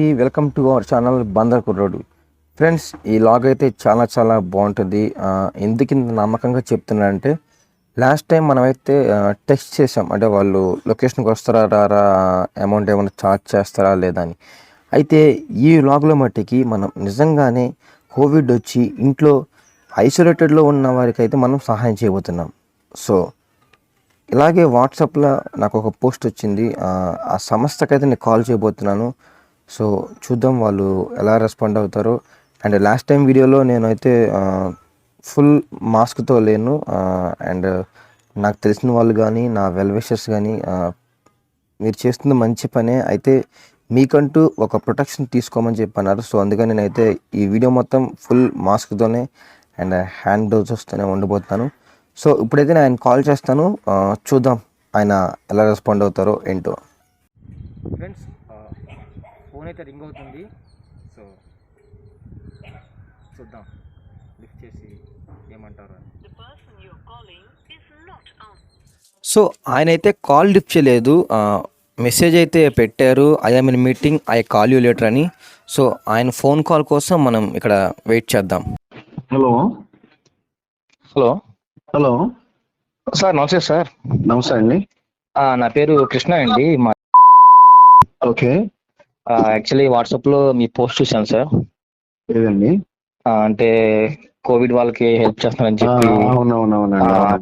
ఈ welcome to our channel Bandar కుర్రోడు friends ఈ లాగ్ అయితే చాలా చాలా బాగుంటుంది. ఎందుకు ఇంత నమ్మకంగా చెప్తున్నానంటే లాస్ట్ టైం మనమైతే టెస్ట్ చేసాం అంటే వాళ్ళు లొకేషన్కి వస్తారా రారా అమౌంట్ ఏమైనా ఛార్జ్ చేస్తారా లేదా అని. అయితే ఈ లాగ్లో మట్టికి మనం నిజంగానే కోవిడ్ వచ్చి ఇంట్లో ఐసోలేటెడ్లో ఉన్న వారికి అయితే మనం సహాయం చేయబోతున్నాం. సో ఇలాగే వాట్సాప్లో నాకు ఒక పోస్ట్ వచ్చింది. ఆ సంస్థకైతే నేను కాల్ చేయబోతున్నాను. సో చూద్దాం వాళ్ళు ఎలా రెస్పాండ్ అవుతారో. అండ్ లాస్ట్ టైం వీడియోలో నేనైతే ఫుల్ మాస్క్తో లేను. అండ్ నాకు తెలిసిన వాళ్ళు కానీ నా వెల్ విషర్స్ కానీ మీరు చేస్తున్న మంచి పనే. అయితే మీకంటూ ఒక ప్రొటెక్షన్ తీసుకోమని చెప్పన్నారు. సో అందుకని నేనైతే ఈ వీడియో మొత్తం ఫుల్ మాస్క్తోనే అండ్ హ్యాండ్ డోజెస్తోనే ఉండబోతున్నాను సో ఇప్పుడైతే నేను ఆయన కాల్ చేస్తాను చూద్దాం ఆయన ఎలా రెస్పాండ్ అవుతారో ఏంటో. ఫ్రెండ్స్ ఫోన్ అయితే రింగ్ అవుతుంది సో చూద్దాం. లిఫ్ట్ చేసి ఏమంటారు. సో ఆయన అయితే కాల్ లిఫ్ట్ చేయలేదు. ఆ, మెసేజ్ అయితే పెట్టారు. I am in meeting I call you later అని. సో ఆయన ఫోన్ కాల్ కోసం మనం ఇక్కడ వెయిట్ చేద్దాం. హలో హలో హలో సార్ నమస్తే సార్ నమస్తే అండి. ఆ, నా పేరు కృష్ణ అండి. మా ఓకే యాక్చువల్లీ వాట్సాప్లో మీ పోస్ట్ చూశాను సార్ ఏదండి? అంటే కోవిడ్ వాళ్ళకి హెల్ప్ చేస్తానని చెప్పి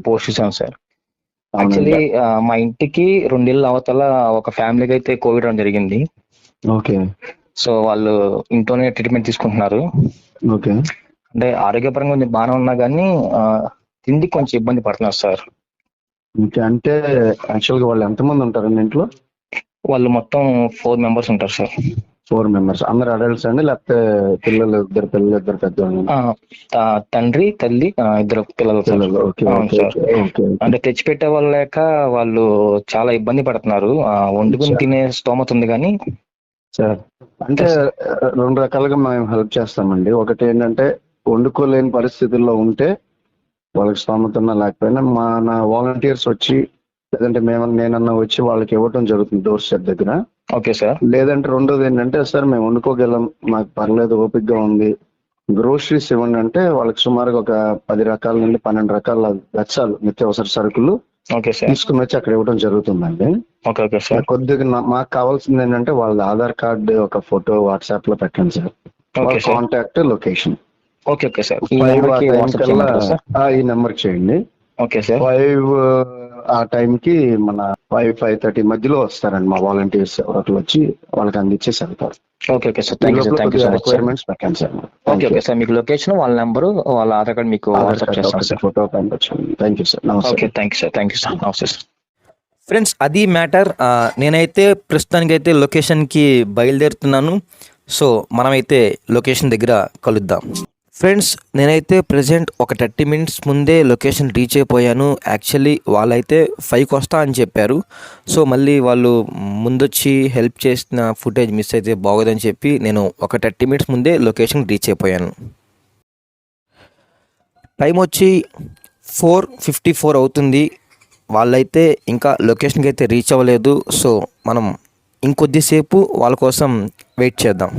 పోస్ట్ చూశాను సార్ యాక్చువల్లీ మా ఇంటికి రెండేళ్ళ అవతల ఒక ఫ్యామిలీకి అయితే కోవిడ్ రావడం జరిగింది. ఓకే. సో వాళ్ళు ఇంట్లోనే ట్రీట్మెంట్ తీసుకుంటున్నారు. ఓకే. అంటే ఆరోగ్యపరంగా కొంచెం బాగానే ఉన్నా కానీ ఆ, తిండి కొంచెం ఇబ్బంది పడుతున్నారు సార్ అంటే యాక్చువల్గా వాళ్ళు ఎంతమంది ఉంటారండి ఇంట్లో? వాళ్ళు మొత్తం ఫోర్ మెంబర్స్ ఉంటారు సార్. ఫోర్ మెంబర్స్ అందరు అడల్ట్స్ అండి? లేకపోతే పిల్లలు ఇద్దరు పిల్లలు ఇద్దరు పెద్దవాళ్ళు తండ్రి తల్లి ఇద్దరు పిల్లలు. పిల్లలు. అంటే తెచ్చి పెట్టే వాళ్ళు లేక వాళ్ళు చాలా ఇబ్బంది పడుతున్నారు. వండుకుని. తినే స్తోమత ఉంది కానీ. సార్ అంటే రెండు రకాలుగా మేము హెల్ప్ చేస్తామండి. ఒకటి ఏంటంటే వండుకోలేని పరిస్థితుల్లో ఉంటే వాళ్ళకి స్తోమత ఉన్నా లేకపోయినా మన వాలంటీర్స్ వచ్చి లేదంటే మేము నేనన్నా వచ్చి వాళ్ళకి ఇవ్వటం జరుగుతుంది డోర్ స్టెప్ దగ్గర. Okay sir. లేదంటే రెండోది ఏంటంటే సార్ మేము వండుకోగలం మాకు పర్లేదు ఓపికగా ఉంది. గ్రోసరీస్ ఇవ్వండి అంటే వాళ్ళకి సుమారుగా ఒక పది రకాల నుండి పన్నెండు రకాల వెచ్చాలు నిత్యావసర సరుకులు ఓకే సార్. తీసుకుని వచ్చి అక్కడ ఇవ్వడం జరుగుతుందండి. కొద్దిగా మాకు కావాల్సింది ఏంటంటే వాళ్ళ ఆధార్ కార్డు ఒక ఫోటో వాట్సాప్లో పెట్టండి సార్. Contact location. ఈ నెంబర్ చేయండి. Okay sir. ఫైవ్ ఆ టైం కి మన ఫైవ్ ఫైవ్ థర్టీ మధ్యలో వస్తారండి మా వాలంటీర్స్ ఒకరు వచ్చి వాళ్ళకి అందించేసి వెళ్తారు. Okay okay sir. Thank you sir. Thank you so much sir. Requirements పెట్టండి సార్. Okay okay sir. మీకు లొకేషన్ వాళ్ళ నెంబరు వాళ్ళ ఆధార్ కార్డ్ మీకు వాట్సాప్ చేస్తాను సార్. ఫోటో పంపించండి థ్యాంక్ యూ సార్ ఓకే నమస్తే thank you sir thank you sir నమస్తే sir friends అది మ్యాటర్ నేనైతే ప్రస్తుతానికైతే లొకేషన్కి బయలుదేరుతున్నాను. సో మనమైతే లొకేషన్ దగ్గర కలుద్దాం. ఫ్రెండ్స్ నేనైతే ప్రజెంట్ ఒక థర్టీ మినిట్స్ ముందే లొకేషన్ రీచ్ అయిపోయాను. యాక్చువల్లీ వాళ్ళైతే ఫైవ్కి వస్తా అని చెప్పారు. సో మళ్ళీ వాళ్ళు ముందొచ్చి హెల్ప్ చేసిన ఫుటేజ్ మిస్ అయితే బాగోదని చెప్పి నేను ఒక థర్టీ మినిట్స్ ముందే లొకేషన్ రీచ్ అయిపోయాను. టైం వచ్చి ఫోర్ ఫిఫ్టీ ఫోర్ అవుతుంది. వాళ్ళైతే ఇంకా లొకేషన్కి అయితే రీచ్ అవ్వలేదు. సో మనం ఇంకొద్దిసేపు వాళ్ళ కోసం వెయిట్ చేద్దాం.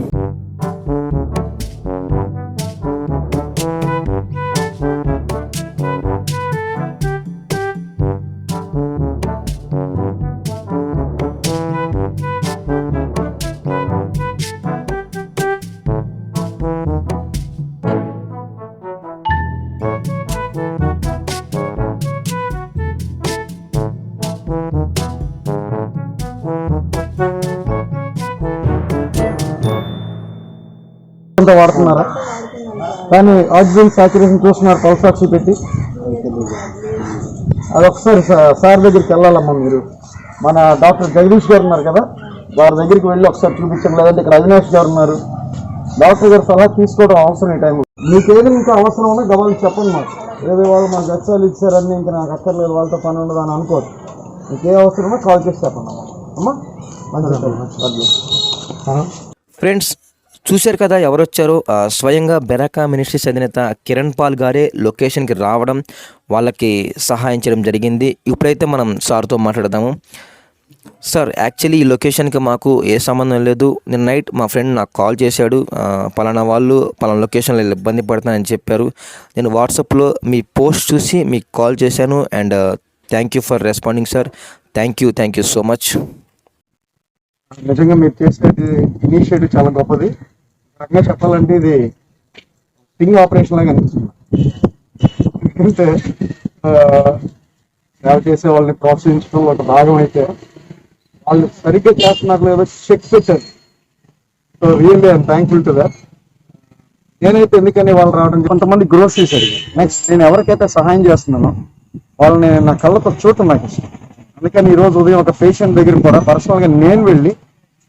అంతా వాడుతున్నారా? కానీ ఆక్సిజన్ సాచురేషన్ చూస్తున్నారు పల్స్ ఆక్సి పెట్టి. అది ఒకసారి సార్ దగ్గరికి వెళ్ళాలమ్మా మీరు. మన డాక్టర్ జగదీష్ గారు ఉన్నారు కదా వారి దగ్గరికి వెళ్ళి ఒకసారి చూపించండి. లేదంటే ఇక్కడ అవినాష్ గారు ఉన్నారు. డాక్టర్ గారు సలహా తీసుకోవడం అవసరం ఈ టైం మీకు ఇంకా అవసరం ఉన్నా గవాళ్ళు చెప్పండి మాకు. ఏదో వాళ్ళు మాకు గచ్చాలు ఇచ్చారని ఇంకా నాకు అక్కర్లేదు వాళ్ళతో పని ఉండదు అని అనుకోరు. మీకు ఏ అవసరం ఉన్నా కాల్ చేసి చెప్పండి అమ్మా. మంచిది. ఫ్రెండ్స్ చూశారు కదా ఎవరొచ్చారో స్వయంగా బెరాకా మినిస్ట్రీస్ అధినేత కిరణ్ పాల్ గారే లొకేషన్కి రావడం వాళ్ళకి సహాయం చేయడం జరిగింది. ఇప్పుడైతే మనం సార్తో మాట్లాడదాము. సార్ యాక్చువల్లీ ఈ లొకేషన్కి మాకు ఏ సంబంధం లేదు. నిన్న నైట్ మా ఫ్రెండ్ నాకు కాల్ చేశాడు. పలానా వాళ్ళు పలానా లొకేషన్లో ఇబ్బంది పడతానని చెప్పారు. నేను వాట్సాప్లో మీ పోస్ట్ చూసి మీకు కాల్ చేశాను and thank you for responding sir. Thank you thank you so much. నిజంగా మీరు చేసేది ఇనిషియేటివ్ చాలా గొప్పది. రకంగా చెప్పాలంటే ఇది స్టింగ్ ఆపరేషన్ లాగా అనిపిస్తుంది. ఎందుకంటే సేవ చేసే వాళ్ళని ప్రోత్సహించడం ఒక భాగం అయితే వాళ్ళు సరిగ్గా చేస్తున్నారు లేదో చెక్ పెట్టారు. So really I'm thankful to that నేనైతే ఎందుకని వాళ్ళు రావడం కొంతమంది గ్రోసరీస్ అడిగారు నెక్స్ట్ నేను ఎవరికైతే సహాయం చేస్తున్నానో వాళ్ళని నా కళ్ళతో చూడటం నాకు ఇష్టం. అందుకని ఈరోజు ఉదయం ఒక పేషెంట్ దగ్గర కూడా పర్సనల్గా నేను వెళ్ళి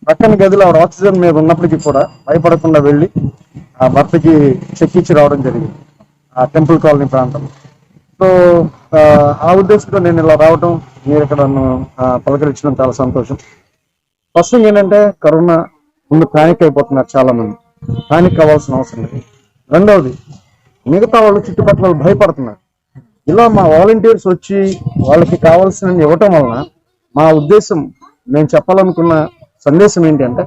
పక్కన గదిలో ఆవిడ ఆక్సిజన్ మీద ఉన్నప్పటికీ కూడా భయపడకుండా వెళ్ళి ఆ భర్తకి చెక్ ఇచ్చి రావడం జరిగింది ఆ టెంపుల్ కాలనీ ప్రాంతం సో ఆ, ఉద్దేశంతో నేను ఇలా రావడం మీరు ఇక్కడ నన్ను పలకరించడం చాలా సంతోషం. ఫస్ట్ థింగ్ ఏంటంటే కరోనా ముందు ప్యానిక్ అయిపోతున్నారు చాలా మంది ప్యానిక్ అవ్వాల్సిన అవసరం లేదు. రెండవది మిగతా వాళ్ళు చుట్టుపక్కల భయపడుతున్నారు. ఇలా మా వాలంటీర్స్ వచ్చి వాళ్ళకి కావాల్సిన ఇవ్వటం వలన మా ఉద్దేశం నేను చెప్పాలనుకున్న సందేశం ఏంటి అంటే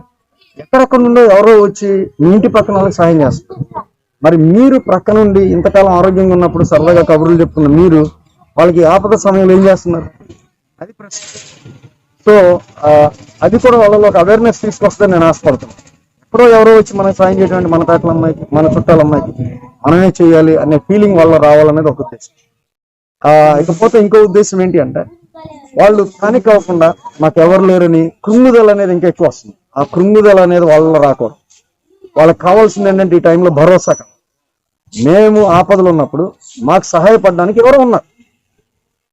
ఎక్కడెక్కడ నుండో ఎవరో వచ్చి మీ ఇంటి పక్కన వాళ్ళకి సహాయం చేస్తారు. మరి మీరు ప్రక్క నుండి ఇంతకాలం ఆరోగ్యంగా ఉన్నప్పుడు సరదాగా కబుర్లు చెప్తున్న మీరు వాళ్ళకి ఆపద సమయంలో ఏం చేస్తున్నారు? అది ప్రశ్న. సో అది కూడా వాళ్ళలో ఒక అవేర్నెస్ తీసుకొస్తే నేను ఆశపడుతున్నాను. ఎప్పుడో ఎవరో వచ్చి మనకి సాయం చేయడం మన తాతల అమ్మాయికి మన చుట్టాల అమ్మాయికి మనమే చేయాలి అనే ఫీలింగ్ వాళ్ళ రావాలనేది ఒక ఉద్దేశం. ఆ, ఇకపోతే ఇంకో ఉద్దేశం ఏంటి అంటే వాళ్ళు స్థానిక అవ్వకుండా మాకు ఎవరు లేరని కృంగుదల అనేది ఇంకా ఎక్కువ వస్తుంది. ఆ కృంగుదల అనేది వాళ్ళలో రాకూడదు. వాళ్ళకి కావాల్సింది ఏంటంటే ఈ టైంలో భరోసా మేము ఆపదలు ఉన్నప్పుడు మాకు సహాయపడడానికి ఎవరో ఉన్నారు.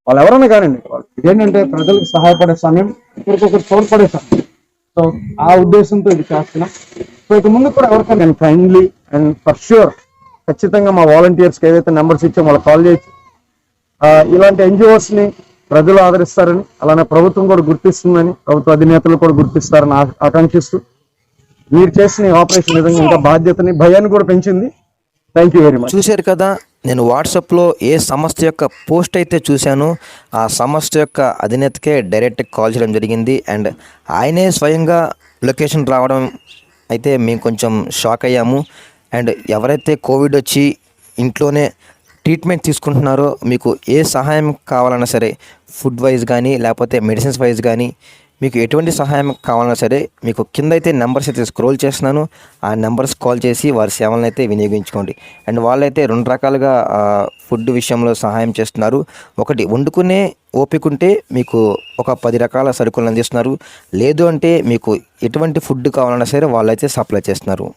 వాళ్ళు ఎవరైనా కానివ్వండి వాళ్ళు ఏంటంటే ప్రజలకు సహాయపడే సమయం ఒకరికొకరు తోడ్పడే సమయం. సో ఆ ఉద్దేశంతో ఇది చేస్తున్నాం. సో ఇక ముందు కూడా ఎవరికైనా నేను కైండ్లీ అండ్ ఫర్ ష్యూర్ ఖచ్చితంగా మా వాలంటీర్స్కి ఏదైతే నెంబర్స్ ఇచ్చామో వాళ్ళకి కాల్ చేయొచ్చు. ఇలాంటి ఎన్జిఓస్ని ప్రజలు ఆదరిస్తారని అలానే ప్రభుత్వం కూడా గుర్తిస్తుందని ప్రభుత్వ అధినేతలు కూడా గుర్తిస్తారని ఆకాంక్షిస్తూ మీరు చేసిన ఆపరేషన్ విధంగా ఇంకా బాధ్యతని భయాన్ని కూడా పెంచింది. థ్యాంక్ యూ వెరీ మచ్ చూశారు కదా నేను వాట్సాప్లో ఏ సంస్థ యొక్క పోస్ట్ అయితే చూశానో ఆ సంస్థ యొక్క అధినేతకే డైరెక్ట్ కాల్ చేయడం జరిగింది. అండ్ ఆయనే స్వయంగా లొకేషన్ రావడం అయితే మేము కొంచెం షాక్ అయ్యాము. అండ్ ఎవరైతే కోవిడ్ వచ్చి ఇంట్లోనే ట్రీట్మెంట్ తీసుకుంటున్నారో మీకు ఏ సహాయం కావాలన్నా సరే ఫుడ్ వైజ్ కానీ లేకపోతే మెడిసిన్స్ వైజ్ కానీ మీకు ఎటువంటి సహాయం కావాలన్నా సరే మీకు కింద అయితే నెంబర్స్ అయితే స్క్రోల్ చేస్తున్నాను. ఆ నెంబర్స్ కాల్ చేసి వారి సేవలను అయితే వినియోగించుకోండి. అండ్ వాళ్ళైతే రెండు రకాలుగా ఫుడ్ విషయంలో సహాయం చేస్తున్నారు. ఒకటి వండుకునే ఓపిక ఉంటే మీకు ఒక పది రకాల సరుకులను అందిస్తున్నారు. లేదు అంటే మీకు ఎటువంటి ఫుడ్ కావాలన్నా సరే వాళ్ళైతే సప్లై చేస్తున్నారు.